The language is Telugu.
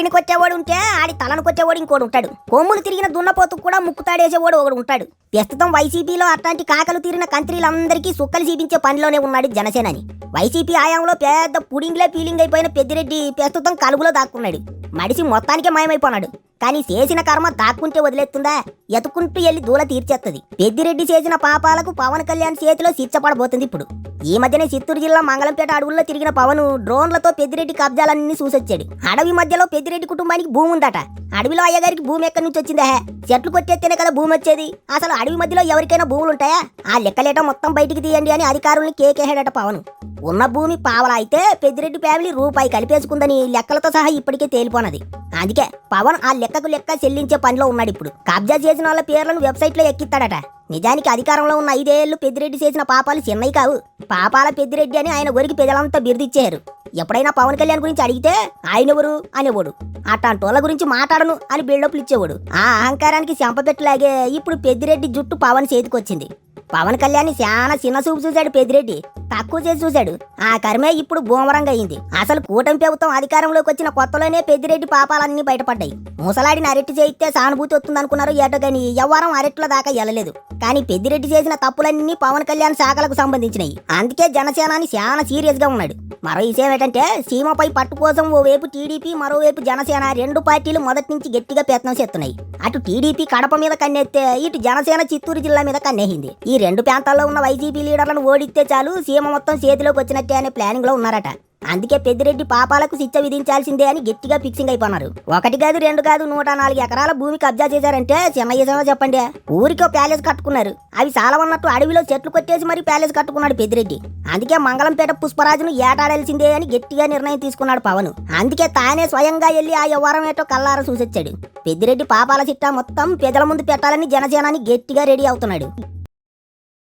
ఆడిని కొచ్చేవాడు ఉంటే ఆడి తలను కొచ్చేవాడు ఇంకోడు ఉంటాడు. కొమ్ములు తిరిగిన దున్నపోతుకు కూడా ముక్కుతాడేసేవాడు ఒకడు ఉంటాడు. ప్రస్తుతం వైసీపీలో అట్లాంటి కాకలు తీరిన కంత్రీలందరికీ సుక్కలు చూపించే పనిలోనే ఉన్నాడు జనసేనని. వైసీపీ ఆయాంలో పెద్ద పుడింగ్లే ఫీలింగ్ అయిపోయిన పెద్దిరెడ్డి ప్రస్తుతం కలుగులో దాక్కున్నాడు. మడిసి మొత్తానికే మాయమైపోనాడు. కానీ చేసిన కర్మ దాక్కుంటే వదిలేస్తుందా? ఎతుకుంటూ వెళ్ళి దూల తీర్చేస్తుంది పెద్దిరెడ్డి చేసిన పాపాలకు పవన్ కళ్యాణ్ చేతిలో శిక్షపడబోతుంది ఇప్పుడు. ఈ మధ్యనే చిత్తూరు జిల్లా మంగళంపేట అడవుల్లో తిరిగిన పవన్ డ్రోన్లతో పెద్దిరెడ్డి కబ్జాలన్నీ చూసొచ్చాడు అడవి మధ్యలో పెద్దిరెడ్డి కుటుంబానికి భూమి ఉందట. అడవిలో అయ్యగారికి భూమి ఎక్కడి నుంచి వచ్చిందా? చెట్లు కొట్టేస్తేనే కదా భూమి వచ్చేది. అసలు అడవి మధ్యలో ఎవరికైనా భూములు ఉంటాయా? ఆ లెక్కలేట మొత్తం బయటికి తీయండి అని అధికారుల్ని కేకేహాడట పవన్. ఉన్న భూమి పావలా అయితే పెద్దిరెడ్డి ఫ్యామిలీ రూపాయి కలిపేసుకుందని లెక్కలతో సహా ఇప్పటికే తేలిపోనది. అందుకే పవన్ ఆ లెక్కకు లెక్క చెల్లించే పనిలో ఉన్నాడు ఇప్పుడు. కబ్జా చేసిన వాళ్ళ పేర్లను వెబ్సైట్లో ఎక్కిస్తాడట. నిజానికి అధికారంలో ఉన్న ఐదేళ్ళు పెద్దిరెడ్డి చేసిన పాపాలు చిన్నవి కావు. పాపాల పెద్దిరెడ్డి అని ఆయన ఊరికి పెదలంతా బిరుదిచ్చారు. ఎప్పుడైనా పవన్ కళ్యాణ్ గురించి అడిగితే ఆయన ఎవరు? అనేవాడు. అట్లాంటోళ్ళ గురించి మాట్లాడను అని బిల్డప్లు ఇచ్చేవాడు. ఆ అహంకారానికి చెంపపెట్టలాగే ఇప్పుడు పెద్దిరెడ్డి జుట్టు పవన్ చేతికొచ్చింది. పవన్ కళ్యాణ్ చాలా చిన్న చూపు చూశాడు పెద్దిరెడ్డి. తక్కువ చేసి చూశాడు. ఆ కర్మే ఇప్పుడు బూమరంగా అయింది. అసలు కూటమి ప్రభుత్వం అధికారంలోకి వచ్చిన కొత్తలోనే పెద్దిరెడ్డి పాపాలన్నీ బయటపడ్డాయి. ముసలాడిని అరెట్టు చేయిస్తే సానుభూతి వస్తుందనుకున్నారు ఏటో కానీ ఎవ్వరం అరెట్ల దాకా వెళ్ళలేదు కానీ పెద్దిరెడ్డి చేసిన తప్పులన్నీ పవన్ కళ్యాణ్ శాఖలకు సంబంధించినవి అందుకే జనసేనాని చాలా సీరియస్గా ఉన్నాడు. మరో విషయం ఏంటంటే సీమపై పట్టు కోసం ఓవైపు టీడీపీ మరోవైపు జనసేన రెండు పార్టీలు మొదటి నుంచి గట్టిగా ప్రయత్నం చేస్తున్నాయి. అటు టీడీపీ కడప మీద కన్నెత్తే ఇటు జనసేన చిత్తూరు జిల్లా మీద కన్నేసింది ఈ రెండు ప్రాంతాల్లో ఉన్న వైసీపీ లీడర్లను ఓడిస్తే చాలు సీమ మొత్తం చేతిలోకి వచ్చినట్టే అనే ప్లానింగ్లో ఉన్నారట. అందుకే పెద్దిరెడ్డి పాపాలకు శిక్ష విధించాల్సిందే అని గట్టిగా ఫిక్సింగ్ అయిపోయినారు ఒకటి కాదు రెండు కాదు నూట నాలుగు ఎకరాల భూమి కబ్జా చేశారంటే చిన్న చెప్పండి. ఊరికో ప్యాలెస్ కట్టుకున్నారు. అవి చాలా ఉన్నట్టు అడవిలో చెట్లు కొట్టేసి మరీ ప్యాలెస్ కట్టుకున్నాడు పెద్దిరెడ్డి. అందుకే మంగళంపేట పుష్పరాజును ఏటాడాల్సిందే అని గట్టిగా నిర్ణయం తీసుకున్నాడు పవన్. అందుకే తానే స్వయంగా వెళ్ళి ఆ వ్యవహారం ఏటో కల్లారా చూసొచ్చాడు. పెద్దిరెడ్డి పాపాల చిట్టా మొత్తం ప్రజల ముందు పెట్టాలని జనసేనాని గట్టిగా రెడీ అవుతున్నాడు.